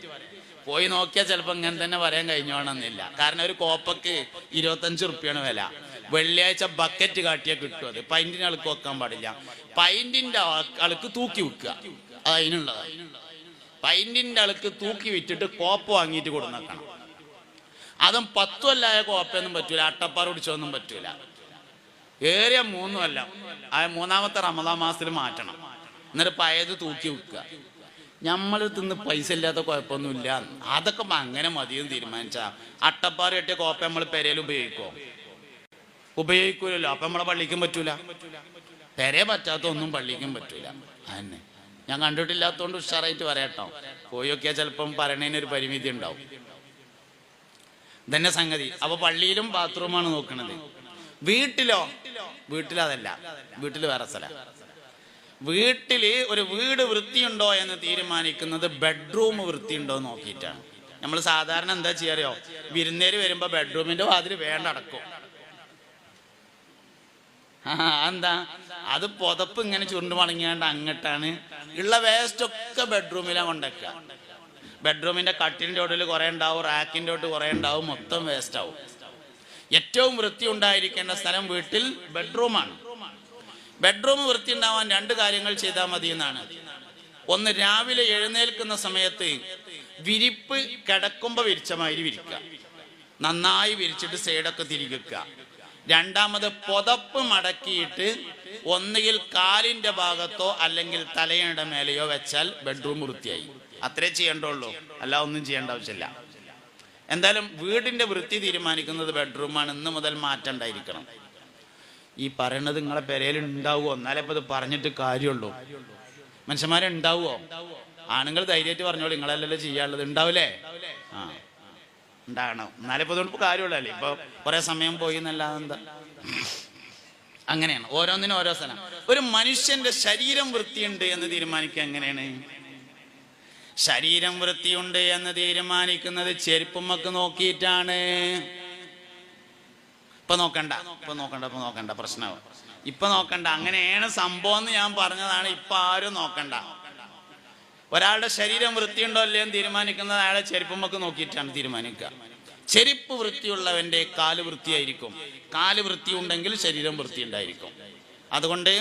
പോയി നോക്കിയാൽ ചിലപ്പോൾ ഇങ്ങനെ തന്നെ പറയാൻ കഴിഞ്ഞോണമെന്നില്ല കാരണം ഒരു കോപ്പക്ക് ഇരുപത്തഞ്ച് റുപ്യാണ് വില. വെള്ളിയാഴ്ച ബക്കറ്റ് കാട്ടിയാൽ കിട്ടും അത്. പൈന്റിന് അളുക്ക് വെക്കാൻ പാടില്ല. പൈന്റിന്റെ അളുക്ക് തൂക്കി വിൽക്കുക. അത് അതിനുള്ളതാണ് അളക്ക് അളുക്ക് തൂക്കി വിറ്റിട്ട് കോപ്പ് വാങ്ങിയിട്ട് കൊടുന്നേക്കണം അതും പത്തുമല്ലായ കോപ്പയൊന്നും പറ്റൂല. അട്ടപ്പാറ പിടിച്ചൊന്നും പറ്റൂല. ഏറിയ മൂന്നുമല്ല ആ മൂന്നാമത്തെ റമദാ മാസത്തിൽ മാറ്റണം. എന്നിട്ട് പയത് തൂക്കി വെക്കുക നമ്മൾ തിന്ന് പൈസ ഇല്ലാത്ത കുഴപ്പമൊന്നുമില്ല. അതൊക്കെ അങ്ങനെ മതിയെന്ന് തീരുമാനിച്ച അട്ടപ്പാറ കെട്ടിയ കോപ്പ നമ്മൾ പെരയിൽ ഉപയോഗിക്കോ? ഉപയോഗിക്കൂലല്ലോ. അപ്പൊ നമ്മളെ പള്ളിക്കും പറ്റൂല. പെരെ പറ്റാത്ത ഒന്നും പള്ളിക്കും പറ്റൂല. അതന്നെ. ഞാൻ കണ്ടിട്ടില്ലാത്തോണ്ട് ഉഷാറായിട്ട് പറയട്ടോ പോയി നോക്കിയാൽ ചിലപ്പം പറയണതിന് ഒരു പരിമിതി ഉണ്ടാവും. ഇതന്നെ സംഗതി. അപ്പൊ പള്ളിയിലും ബാത്റൂമാണ് നോക്കണത്. വീട്ടിലോ? വീട്ടിലതല്ല വീട്ടിൽ വേറെ സ്ഥല. വീട്ടിൽ ഒരു വീട് വൃത്തിയുണ്ടോ എന്ന് തീരുമാനിക്കുന്നത് ബെഡ്റൂം വൃത്തിയുണ്ടോ എന്ന് നോക്കിയിട്ടാണ്. നമ്മൾ സാധാരണ എന്താ ചെയ്യാറിയോ? വിരുന്നേര് വരുമ്പോ ബെഡ്റൂമിന്റെ വാതിൽ വേണ്ട അടക്കും. എന്താ അത് പുതപ്പ് ഇങ്ങനെ ചുരുണ്ട് മടങ്ങിയാണ്ട് അങ്ങട്ടാണ്. ഉള്ള വേസ്റ്റ് ഒക്കെ ബെഡ്റൂമിലാണ് കൊണ്ടേക്കുക. ബെഡ്റൂമിന്റെ കട്ടിലിന്റെ ഒട്ടിൽ കുറെ ഉണ്ടാവും റാക്കിന്റെ ഒട്ട് കുറെ ഉണ്ടാവും മൊത്തം വേസ്റ്റ് ആവും. ഏറ്റവും വൃത്തി ഉണ്ടായിരിക്കേണ്ട സ്ഥലം വീട്ടിൽ ബെഡ്റൂമാണ്. ബെഡ്റൂം വൃത്തി ഉണ്ടാവാൻ രണ്ട് കാര്യങ്ങൾ ചെയ്താൽ മതി എന്നാണ് ഒന്ന് രാവിലെ എഴുന്നേൽക്കുന്ന സമയത്ത് വിരിപ്പ് കിടക്കുമ്പോ വിരിച്ച മാതിരി വിരിക്കുക. നന്നായി വിരിച്ചിട്ട് സൈഡൊക്കെ തിരിക്കുക രണ്ടാമത് പുതപ്പ് മടക്കിയിട്ട് ഒന്നുകിൽ കാലിന്റെ ഭാഗത്തോ അല്ലെങ്കിൽ തലയുടെ മേലെയോ വെച്ചാൽ ബെഡ്റൂം വൃത്തിയായി. അത്രേ ചെയ്യേണ്ടുള്ളൂ. അല്ല ഒന്നും ചെയ്യേണ്ട ആവശ്യമില്ല. എന്തായാലും വീടിന്റെ വൃത്തി തീരുമാനിക്കുന്നത് ബെഡ്റൂമാണ് ഇന്ന് മുതൽ മാറ്റം ഉണ്ടായിരിക്കണം. ഈ പറയണത് നിങ്ങളെ പെരയിൽ ഉണ്ടാവുമോ എന്നാലേ ഇപ്പൊ ഇത് പറഞ്ഞിട്ട് കാര്യമുള്ളൂ. മനുഷ്യന്മാരെ ഉണ്ടാവുമോ ആണുങ്ങൾ ധൈര്യമായിട്ട് പറഞ്ഞോളൂ നിങ്ങളല്ലല്ലോ ചെയ്യാനുള്ളത്. ഉണ്ടാവില്ലേ ആ. ഉണ്ടാകണം. എന്നാലേ ഇപ്പൊ അതുകൊണ്ട് കാര്യമുള്ളല്ലേ ഇപ്പൊ കുറെ സമയം പോയി എന്നല്ലാതെ എന്താ? അങ്ങനെയാണ്. ഓരോന്നിനും ഓരോ സ്ഥലം. ഒരു മനുഷ്യന്റെ ശരീരം വൃത്തിയുണ്ട് എന്ന് തീരുമാനിക്കുക എങ്ങനെയാണ്? ശരീരം വൃത്തിയുണ്ട് എന്ന് തീരുമാനിക്കുന്നത് ചെരുപ്പുമ്മക്ക് നോക്കിയിട്ടാണ്. ഇപ്പൊ നോക്കണ്ട ഇപ്പൊ നോക്കണ്ട ഇപ്പൊ നോക്കണ്ട പ്രശ്നമാവും. ഇപ്പൊ നോക്കണ്ട. അങ്ങനെയാണ് സംഭവം എന്ന് ഞാൻ പറഞ്ഞതാണ്. ഇപ്പൊ ആരും നോക്കണ്ട. ഒരാളുടെ ശരീരം വൃത്തിയുണ്ടോ അല്ലയോ തീരുമാനിക്കുന്നത് അയാളെ ചെരുപ്പുമ്മക്ക് നോക്കിയിട്ടാണ് തീരുമാനിക്കുക. ചെരുപ്പ് വൃത്തിയുള്ളവന്റെ കാൽ വൃത്തിയായിരിക്കും. കാൽ വൃത്തിയുണ്ടെങ്കിൽ ശരീരം വൃത്തി ഉണ്ടായിരിക്കും അതുകൊണ്ട്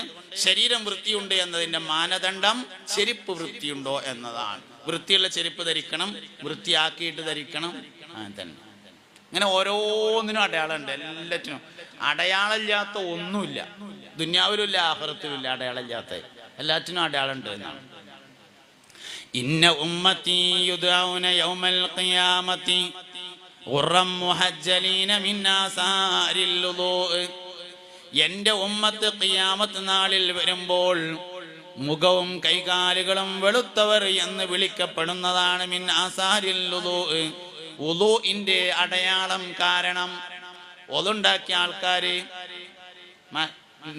ശരീരം വൃത്തിയുണ്ട് എന്നതിന്റെ മാനദണ്ഡം ചെരുപ്പ് വൃത്തിയുണ്ടോ എന്നതാണ്. വൃത്തിയുള്ള ചെരുപ്പ് ധരിക്കണം വൃത്തിയാക്കിയിട്ട് ധരിക്കണം തന്നെ. ഇങ്ങനെ ഓരോന്നിനും അടയാളമുണ്ട് എല്ലാറ്റിനും. അടയാളമില്ലാത്ത ഒന്നുമില്ല. ദുന്യാവിലും ഇല്ല ആഹ്റത്തിലും ഇല്ല അടയാളമില്ലാത്ത. എല്ലാറ്റിനും അടയാളമുണ്ട് എന്നാണ്. ഇന്ന ഉമ്മത്തി യുദൗന യൗമൽ മുഹജ്ജലീന മിന്നാസാരിൽ എന്റെ ഉമ്മത്ത് ഖിയാമത്ത് നാളിൽ വരുമ്പോൾ മുഖവും കൈകാലുകളും വെളുത്തവർ എന്ന് വിളിക്കപ്പെടുന്നതാണ് മിൻ ആസാരിൽ അടയാളം കാരണം. ഒതുണ്ടാക്കിയ ആൾക്കാര്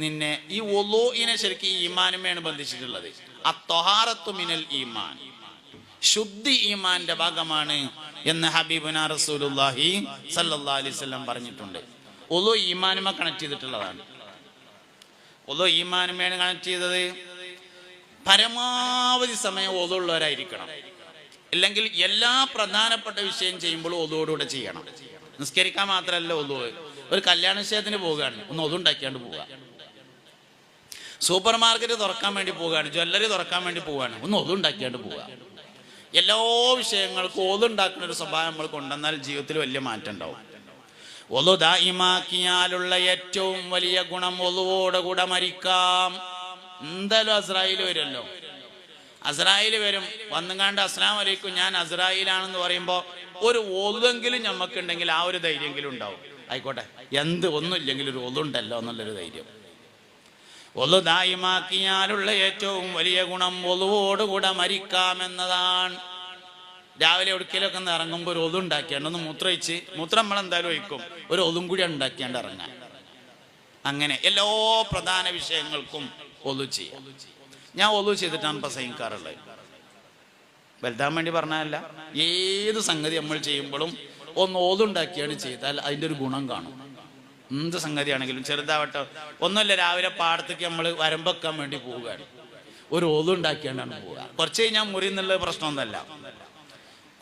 നിന്നെ ഈ ഒലോയിനെ ശരിക്കും ഈ ഈമാനുമേണ് ബന്ധിച്ചിട്ടുള്ളത്. അത്തൊഹാറത്തു മിനൽ ഈമാൻ. ശുദ്ധി ഈമാന്റെ ഭാഗമാണ് എന്ന് ഹബീബുന റസൂലുള്ളാഹി സല്ലല്ലാഹു അലൈഹി വസല്ലം പറഞ്ഞിട്ടുണ്ട്. ഉദു ഈമാനുമ കണക്ട് ചെയ്തിട്ടുള്ളതാണ്. ഉദു ഈമാനുമേണ് കണക്ട് ചെയ്തത് പരമാവധി സമയം ഒതുള്ളവരായിരിക്കണം ഇല്ലെങ്കിൽ എല്ലാ പ്രധാനപ്പെട്ട വിഷയം ചെയ്യുമ്പോഴും ഒതുവോടുകൂടെ ചെയ്യണം. നിസ്കരിക്കാൻ മാത്രമല്ല ഒതു ഒരു കല്യാണ വിഷയത്തിന് പോവുകയാണ്. ഒന്ന് ഒതുണ്ടാക്കിയാണ്ട് പോവുക. സൂപ്പർ മാർക്കറ്റ് തുറക്കാൻ വേണ്ടി പോവുകയാണ്. ജ്വല്ലറി തുറക്കാൻ വേണ്ടി പോവുകയാണ്. ഒന്ന് ഒതുണ്ടാക്കിയാണ്ട് പോവുക. എല്ലാ വിഷയങ്ങൾക്കും ഒതുണ്ടാക്കുന്ന ഒരു സ്വഭാവം നമ്മൾ കൊണ്ടുവന്നാൽ ജീവിതത്തിൽ വലിയ മാറ്റം ഉണ്ടാവും. ഒതു ദായിമാക്കിയാലുള്ള ഏറ്റവും വലിയ ഗുണം ഒതുവോടുകൂടെ മരിക്കാം. എന്തായാലും അസ്രായേൽ വരുമല്ലോ. അസ്രായേൽ വരും. വന്നുകാണ്ട് അസ്ലാം അലൈക്കും ഞാൻ അസ്രായേലാണെന്ന് പറയുമ്പോൾ ഒരു ഒതെങ്കിലും ഞമ്മക്കുണ്ടെങ്കിൽ ആ ഒരു ധൈര്യമെങ്കിലും ഉണ്ടാവും. ആയിക്കോട്ടെ. എന്ത് ഒന്നുമില്ലെങ്കിൽ ഒരു ഒതുണ്ടല്ലോ എന്നുള്ളൊരു ധൈര്യം. ഒതു ദായിമാക്കിയാലുള്ള ഏറ്റവും വലിയ ഗുണം ഒതുവോടുകൂടെ മരിക്കാമെന്നതാണ്. രാവിലെ ഒടുക്കലൊക്കെ ഒന്ന് ഇറങ്ങുമ്പോൾ ഒരു ഒതു ഉണ്ടാക്കിയാണ്ട് ഒന്ന് മൂത്രയിച്ച് മൂത്രം നമ്മൾ എന്തായാലും ഒഴിക്കും. ഒരു ഒതും കൂടി ഉണ്ടാക്കിയാണ്ട് ഇറങ്ങാൻ. അങ്ങനെ എല്ലാ പ്രധാന വിഷയങ്ങൾക്കും ഒതു ചെയ്യാം. ഞാൻ ഒതു ചെയ്തിട്ടാണ് പ്രസംഗിക്കാറുള്ളത് വലുതാൻ വേണ്ടി പറഞ്ഞതല്ല. ഏത് സംഗതി നമ്മൾ ചെയ്യുമ്പോഴും ഒന്ന് ഓതുണ്ടാക്കിയാണ് ചെയ്താൽ അതിന്റെ ഒരു ഗുണം കാണും. എന്ത് സംഗതിയാണെങ്കിലും ചെറുതാവട്ടെ. ഒന്നുമില്ല രാവിലെ പാടത്തേക്ക് നമ്മൾ വരമ്പെക്കാൻ വേണ്ടി പോവുകയാണ്. ഒരു ഓതുണ്ടാക്കിയാണ്ടാണ് പോവുക. കുറച്ച് കഴിഞ്ഞാൽ മുറി എന്നുള്ള പ്രശ്നമൊന്നുമല്ല.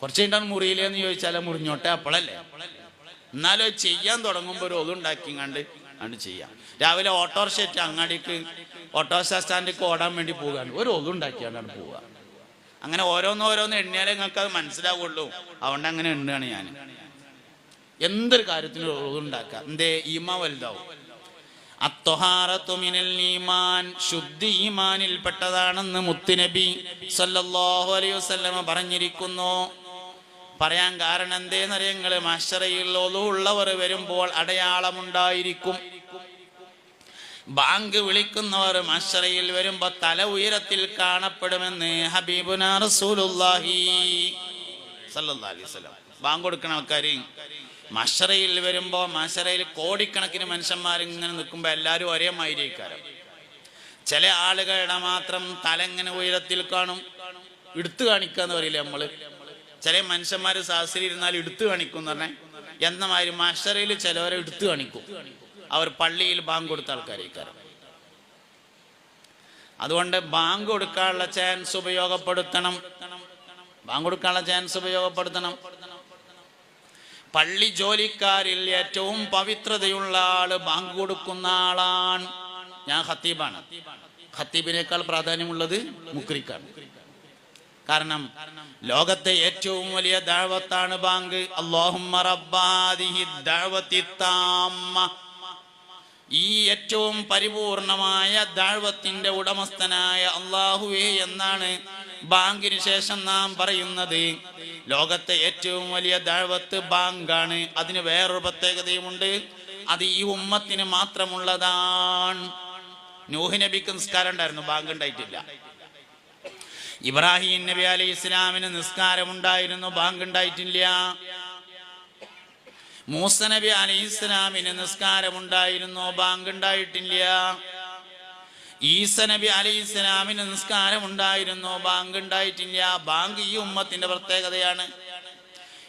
കുറച്ച് കഴിഞ്ഞാൽ മുറിയിലെന്ന് ചോദിച്ചാൽ മുറിഞ്ഞോട്ടെ അപ്പോഴല്ലേ? എന്നാലും ചെയ്യാൻ തുടങ്ങുമ്പോൾ ഒരു ഒതുണ്ടാക്കി കണ്ട് ആണ് ചെയ്യാം. രാവിലെ ഓട്ടോറിക്ഷ അങ്ങാടിക്ക് ഓട്ടോറിക്ഷ സ്റ്റാൻഡിലേക്ക് ഓടാൻ വേണ്ടി പോവുകയാണ് ഒരു ഒതുണ്ടാക്കിയാണ് പോവുക. അങ്ങനെ ഓരോന്ന് ഓരോന്ന് എണ്ണിയാലേ നിങ്ങൾക്ക് അത് മനസ്സിലാവുള്ളൂ. അതുകൊണ്ട് അങ്ങനെ എണ്ണുകയാണ് ഞാൻ. എന്തൊരു കാര്യത്തിനും ഒതുണ്ടാക്കുക എന്തേ? ഈമ വലുതാവും. ഈമാൻ. ഈമാനിൽപ്പെട്ടതാണെന്ന് മുത്തുനബി സല്ലല്ലാഹു അലൈഹി വസല്ലമ പറഞ്ഞിരിക്കുന്നു. പറയാൻ കാരണം എന്തേന്നറിയങ്ങൾ മഷറയിൽ ഒതുള്ളവർ വരുമ്പോൾ അടയാളമുണ്ടായിരിക്കും. ബാങ്ക് വിളിക്കുന്നവർ മഷറയിൽ വരുമ്പോ തല ഉയരത്തിൽ കാണപ്പെടുമെന്ന് ഹബീബുന റസൂലുള്ളാഹി സല്ലാസ്ലാം ബാങ്ക് കൊടുക്കണ ആൾക്കാര് മഷറയിൽ വരുമ്പോ മഷറയിൽ കോടിക്കണക്കിന് മനുഷ്യന്മാർ ഇങ്ങനെ നിൽക്കുമ്പോ എല്ലാവരും ഒരേ മാതിരിക്കാരം ചില ആളുകളുടെ മാത്രം തല ഇങ്ങനെ ഉയരത്തിൽ കാണും എടുത്തു കാണിക്കാന്ന് പറയില്ലേ നമ്മൾ? ചില മനുഷ്യന്മാര് സാഹസിൽ ഇരുന്നാൽ എടുത്തു കാണിക്കും എന്ന് പറഞ്ഞാൽ എന്ന മാതിരി മഷറയിൽ ചിലവരെ എടുത്തു കാണിക്കും. അവർ പള്ളിയിൽ ബാങ്ക് കൊടുത്ത ആൾക്കാരേക്കാരം അതുകൊണ്ട് ബാങ്ക് കൊടുക്കാനുള്ള ചാൻസ് ഉപയോഗപ്പെടുത്തണം. ബാങ്ക് കൊടുക്കാനുള്ള ചാൻസ് ഉപയോഗപ്പെടുത്തണം. പള്ളി ജോലിക്കാരിൽ ഏറ്റവും പവിത്രതയുള്ള ആൾ ബാങ്ക് കൊടുക്കുന്ന ആളാണ് ഞാൻ ഹത്തീബാണ് ഹത്തീബിനേക്കാൾ പ്രാധാന്യമുള്ളത് മുക്രിക്കാണ്. കാരണം ലോകത്തെ ഏറ്റവും വലിയ ദാഴ്വത്താണ് ബാങ്ക്. അല്ലാഹുമ്മ റബ്ബാദിഹി ദഅവത്തി താമ്മ. ഈ ഏറ്റവും പരിപൂർണമായ ദാഴ്വത്തിന്റെ ഉടമസ്ഥനായ അള്ളാഹുവേ എന്നാണ് ബാങ്കിന് ശേഷം നാം പറയുന്നത്. ലോകത്തെ ഏറ്റവും വലിയ ദാഴ്വത്ത് ബാങ്കാണ്. അതിന് വേറൊരു പ്രത്യേകതയുമുണ്ട്. അത് ഈ ഉമ്മത്തിന് മാത്രമുള്ളതാണ്. നൂഹ് നബിക്ക് നിസ്കാരം ഉണ്ടായിരുന്നു. ബാങ്ക് ഉണ്ടായിട്ടില്ല. ഇബ്രാഹിം നബി അലി ഇസ്ലാമിന് നിസ്കാരം ഉണ്ടായിരുന്നു ബാങ്ക് ഉണ്ടായിട്ടില്ല. മൂസ നബി അലൈഹി ഇസ്ലാമിന് നിസ്കാരമുണ്ടായിരുന്നോ? ബാങ്ക് ഉണ്ടായിട്ടില്ല. ഈസ നബി അലൈഹി ഇസ്ലാമിന് നിസ്കാരമുണ്ടായിരുന്നു? ബാങ്ക് ഉണ്ടായിട്ടില്ല. ബാങ്ക് ഈ ഉമ്മത്തിന്റെ പ്രത്യേകതയാണ്.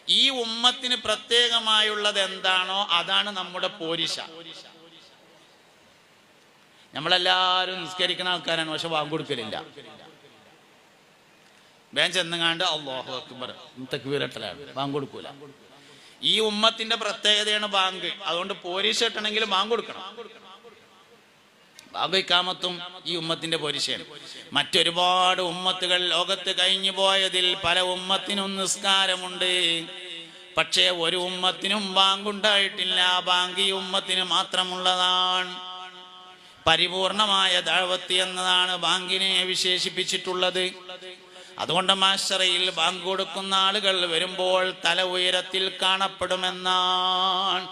ഈ ഉമ്മത്തിന് പ്രത്യേകമായുള്ളത് എന്താണോ? അതാണ് നമ്മുടെ പോരിശ. നമ്മളെല്ലാവരും നിസ്കരിക്കുന്ന ആൾക്കാരാണ് പക്ഷെ ബാങ്ക് കൊടുക്കലില്ല. വേൻ ചെന്നുങ്ങാണ്ട് അള്ളാഹു അക്ബർ ബാങ്ക് കൊടുക്കൂല. ഈ ഉമ്മത്തിന്റെ പ്രത്യേകതയാണ് ബാങ്ക്. അതുകൊണ്ട് പോലീസ് കിട്ടണമെങ്കിൽ ബാങ്ക് കൊടുക്കണം. ബാങ്ക് ഇക്കാമത്തും ഈ ഉമ്മത്തിന്റെ പോലീസാണ്. മറ്റൊരുപാട് ഉമ്മത്തുകൾ ലോകത്ത് കഴിഞ്ഞു പോയതിൽ പല ഉമ്മത്തിനും നിസ്കാരമുണ്ട്. പക്ഷേ ഒരു ഉമ്മത്തിനും ബാങ്കുണ്ടായിട്ടില്ല. ബാങ്ക് ഈ ഉമ്മത്തിന് മാത്രമുള്ളതാണ്. പരിപൂർണമായ ദാഴ്വത്തി എന്നതാണ് ബാങ്കിനെ വിശേഷിപ്പിച്ചിട്ടുള്ളത്. അതുകൊണ്ട് മാഷറയിൽ ബാങ്ക് കൊടുക്കുന്ന ആളുകൾ വരുമ്പോൾ തല ഉയരത്തിൽ കാണപ്പെടുമെന്നാണ്.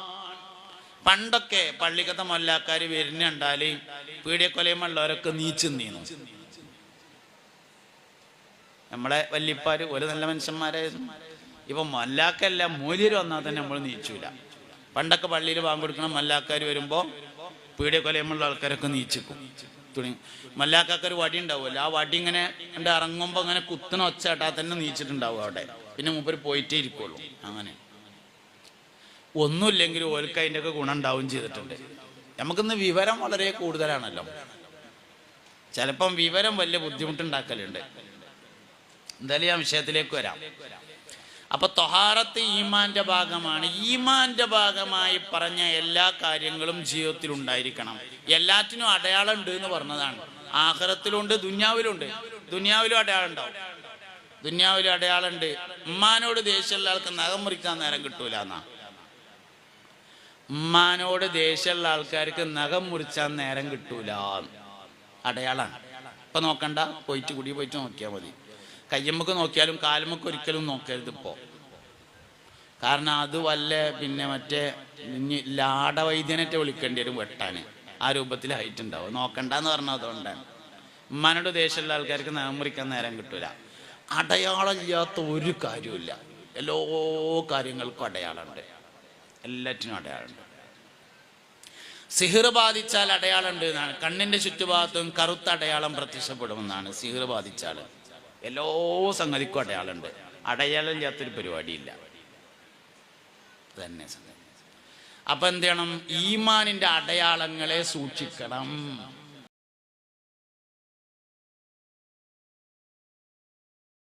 പണ്ടൊക്കെ പള്ളിക്കത്തെ മൊല്ലാക്കാർ വരുന്നുണ്ടാൽ പീഡിയക്കൊലയുമുള്ളവരൊക്കെ നീച്ചു നീന്നു. നമ്മളെ വല്യപ്പാര് ഒരു നല്ല മനുഷ്യന്മാരായിരുന്നു ഇപ്പൊ മല്ലാക്കല്ല മൂല്യർ വന്നാൽ തന്നെ നമ്മൾ നീച്ചൂല. പണ്ടൊക്കെ പള്ളിയിൽ ബാങ്ക് കൊടുക്കണം മല്ലാക്കാർ വരുമ്പോ പീഡിയക്കൊലയുമുള്ള ആൾക്കാരൊക്കെ നീച്ചിക്കും. തുണി മല്ലാക്കാക്ക് ഒരു വടി ഉണ്ടാവുമല്ലോ ആ വടി ഇങ്ങനെ എന്റെ ഇറങ്ങുമ്പോ അങ്ങനെ കുത്തണ ഒച്ചാട്ടാ തന്നെ നീച്ചിട്ടുണ്ടാവും അവിടെ. പിന്നെ മൂപ്പര് പോയിട്ടേ ഇരിക്കുള്ളൂ. അങ്ങനെ. ഒന്നുമില്ലെങ്കിലും ഓർക്ക് അതിന്റെ ഒക്കെ ഗുണം ഉണ്ടാവും ചെയ്തിട്ടുണ്ട്. നമുക്കിന്ന് വിവരം വളരെ കൂടുതലാണല്ലോ. ചിലപ്പം വിവരം വലിയ ബുദ്ധിമുട്ടുണ്ടാക്കലുണ്ട്. എന്തായാലും ഞാൻ വിഷയത്തിലേക്ക് വരാം. അപ്പൊ തൊഹാറത്ത് ഈമാന്റെ ഭാഗമാണ്. ഈമാന്റെ ഭാഗമായി പറഞ്ഞ എല്ലാ കാര്യങ്ങളും ജീവിതത്തിൽ ഉണ്ടായിരിക്കണം എല്ലാറ്റിനും അടയാളം ഉണ്ട് എന്ന് പറഞ്ഞതാണ്. ആഹ്റത്തിലുണ്ട് ദുന്യാവിലുണ്ട്. ദുന്യാവിലും അടയാളം ഉണ്ടാവും. ദുന്യാവിലും അടയാളം ഉണ്ട് ഉമ്മാനോട് ദേഷ്യമുള്ള ആൾക്ക് നഖം മുറിക്കാൻ നേരം കിട്ടൂല എന്നാ. ഉമ്മാനോട് ദേഷ്യമുള്ള ആൾക്കാർക്ക് നഖം മുറിച്ചാൻ നേരം കിട്ടൂല അടയാളാണ്. ഇപ്പൊ നോക്കണ്ട. പോയിട്ട് കുടി പോയിട്ട് നോക്കിയാൽ മതി. കയ്യമ്മക്ക് നോക്കിയാലും കാലുമ്മക്ക് ഒരിക്കലും നോക്കരുത് ഇപ്പോ. കാരണം അത് വല്ല പിന്നെ മറ്റേ ലാടവൈദ്യനറ്റെ വിളിക്കേണ്ടി വരും വെട്ടാന്. ആ രൂപത്തിൽ ഉണ്ടാവും. നോക്കണ്ടെന്ന് പറഞ്ഞാൽ അതുകൊണ്ടാണ്. ഉമ്മാനോട് ദേഷ്യമുള്ള ആൾക്കാർക്ക് മുറിക്കാൻ നേരം കിട്ടൂല. അടയാളമില്ലാത്ത ഒരു കാര്യമില്ല എല്ലാ കാര്യങ്ങൾക്കും അടയാളമുണ്ട്. എല്ലാറ്റിനും അടയാളമുണ്ട്. സിഹിർ ബാധിച്ചാൽ അടയാളമുണ്ട് എന്നാണ്. കണ്ണിന്റെ ചുറ്റുഭാഗത്തും കറുത്ത അടയാളം പ്രത്യക്ഷപ്പെടുമെന്നാണ് സിഹിർ ബാധിച്ചാൽ എല്ലാ സംഗതിക്കും അടയാളമുണ്ട്. അടയാളം ഇല്ലാത്തൊരു പരിപാടിയില്ല. തന്നെ സംഗതി. അപ്പൊ എന്ത് ചെയ്യണം? ഈമാനിന്റെ അടയാളങ്ങളെ സൂക്ഷിക്കണം.